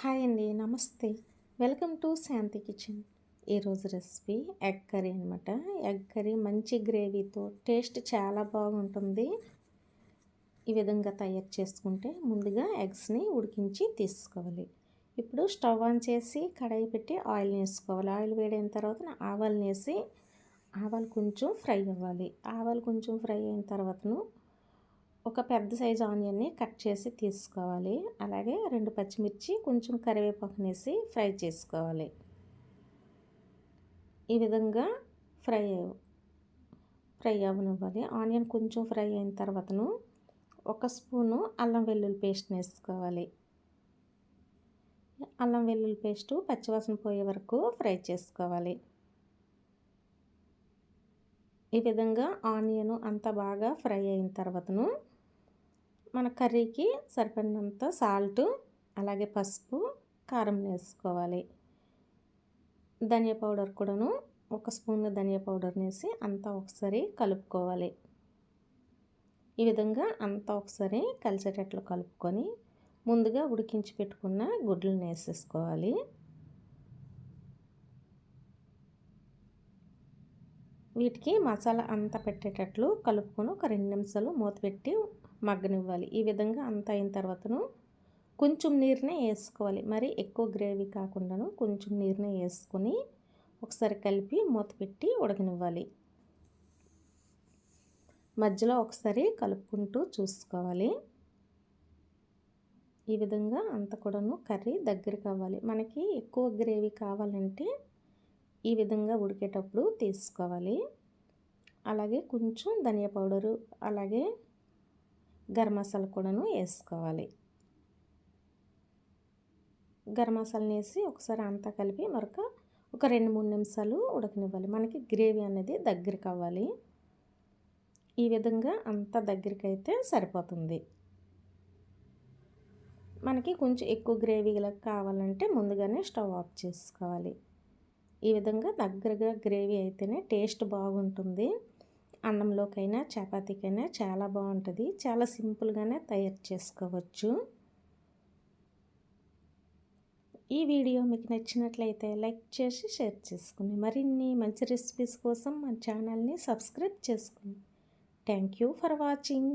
Hi అండి నమస్తే. Welcome to Shanti kitchen. ఈరోజు రెసిపీ ఎగ్ కర్రీ అనమాట ఎగ్ కర్రీ మంచి గ్రేవీతో టేస్ట్ చాలా బాగుంటుంది. ఈ విధంగా తయారు చేసుకుంటే ముందుగా ఎగ్స్ని ఉడికించి తీసుకోవాలి. ఇప్పుడు స్టవ్ ఆన్ చేసి కడాయి పెట్టి ఆయిల్ వేసుకోవాలి. ఆయిల్ వేడైన తర్వాత ఆవాలు వేసి ఆవాలు కొంచెం ఫ్రై అవ్వాలి. ఆవాలు కొంచెం ఫ్రై అయిన తర్వాతను ఒక పెద్ద సైజు ఆనియన్ని కట్ చేసి తీసుకోవాలి. అలాగే రెండు పచ్చిమిర్చి కొంచెం కరివేపాకునేసి ఫ్రై చేసుకోవాలి. ఈ విధంగా ఫ్రై ఫ్రై అవ్వనివ్వాలి ఆనియన్ కొంచెం ఫ్రై అయిన తర్వాతను ఒక స్పూను అల్లం వెల్లుల్లి పేస్ట్ వేసుకోవాలి. అల్లం వెల్లుల్లి పేస్టు పచ్చివాసన పోయే వరకు ఫ్రై చేసుకోవాలి. ఈ విధంగా ఆనియన్ అంతా బాగా ఫ్రై అయిన తర్వాతను మన కర్రీకి సరిపడినంత సాల్ట్ అలాగే పసుపు కారం వేసుకోవాలి. ధనియా పౌడర్ కూడాను ఒక స్పూన్ ధనియా పౌడర్ వేసి అంతా ఒకసారి కలుపుకోవాలి. ఈ విధంగా అంతా ఒకసారి కలిసేటట్లు కలుపుకొని ముందుగా ఉడికించి పెట్టుకున్న గుడ్లను వేసేసుకోవాలి. వీటికి మసాలా అంతా పెట్టేటట్లు కలుపుకొని ఒక రెండు నిమిషాలు మూత పెట్టి మగ్గనివ్వాలి. ఈ విధంగా అంత అయిన తర్వాతను కొంచెం నీరునే వేసుకోవాలి. మరి ఎక్కువ గ్రేవీ కాకుండాను కొంచెం నీరునే వేసుకొని ఒకసారి కలిపి మూత పెట్టి ఉడకనివ్వాలి. మధ్యలో ఒకసారి కలుపుకుంటూ చూసుకోవాలి. ఈ విధంగా అంత కూడాను కర్రీ దగ్గర అవ్వాలి. మనకి ఎక్కువ గ్రేవీ కావాలంటే ఈ విధంగా ఉడికేటప్పుడు తీసుకోవాలి. అలాగే కొంచెం ధనియా పౌడరు అలాగే గరం మసాలా కూడాను వేసుకోవాలి. గరం మసాలాని వేసి ఒకసారి అంతా కలిపి మరొక ఒక రెండు మూడు నిమిషాలు ఉడకనివ్వాలి. మనకి గ్రేవీ అనేది దగ్గరికి అవ్వాలి. ఈ విధంగా అంత దగ్గరికి అయితే సరిపోతుంది. మనకి కొంచెం ఎక్కువ గ్రేవీలకు కావాలంటే ముందుగానే స్టవ్ ఆఫ్ చేసుకోవాలి. ఈ విధంగా దగ్గరగా గ్రేవీ అయితేనే టేస్ట్ బాగుంటుంది. అన్నంలోకైనా చపాతీకైనా చాలా బాగుంటుంది. చాలా సింపుల్గానే తయారు చేసుకోవచ్చు. ఈ వీడియో మీకు నచ్చినట్లయితే లైక్ చేసి షేర్ చేసుకుని మరిన్ని మంచి రెసిపీస్ కోసం మన ఛానల్ని సబ్స్క్రైబ్ చేసుకుని. Thank you for watching.